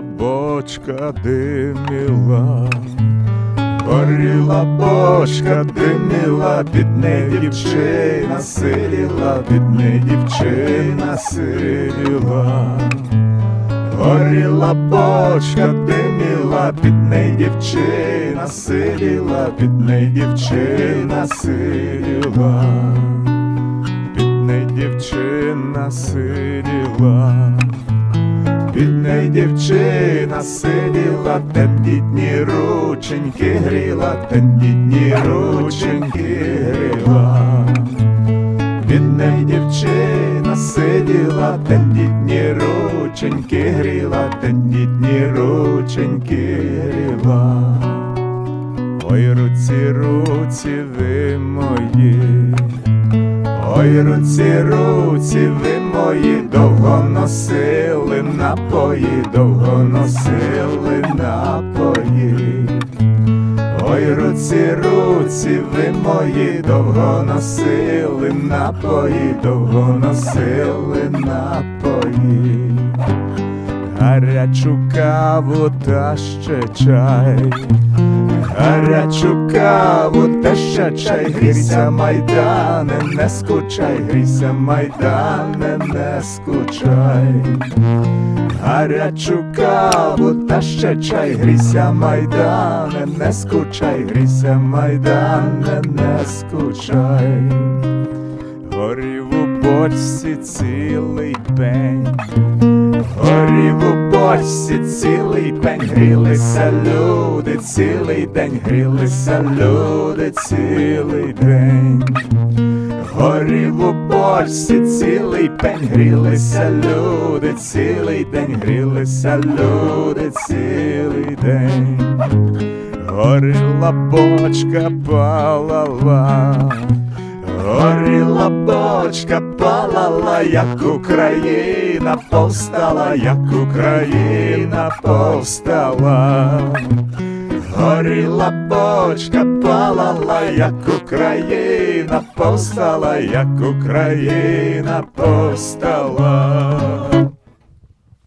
бочка диміла, горіла бочка диміла, під неї дівчина сиділа, під неї дівчина сиділа. Горіла бочка диміла, під неї дівчина сиділа, під неї дівчина сиділа, під дівчина сиділа, під неї дівчина сиділа, тендітні рученьки гріла, тендітні рученьки гріла. Від неї дівчина сиділа, тендітні рученьки гріла, тендітні рученьки гріла. Ой, руці, руці ви мої, ой, руці, руці ви мої, довго носили напої, довго носили напої. Ой, руці, руці, ви мої, довго носили напої, довго носили напої, гарячу каву та ще чай, гарячу каву та ще чай, грійся, майдане, не скучай, грійся, майдане, не скучай. Гарячу каву та ще чай, грійся, майдане, не скучай, грійся, майдане, не скучай. Горів у бочці цілий пень, горів у бочці цілий пень, грілися люди, цілий день, грілися люди, цілий день. Горів у бочці цілий пень, грілися люди, цілий день, грілися люди, цілий день. Горіла бочка палала, горіла бочка палала, як Україна повстала, як Україна повстала. Горіла бочка палала, як Україна повстала, як Україна повстала.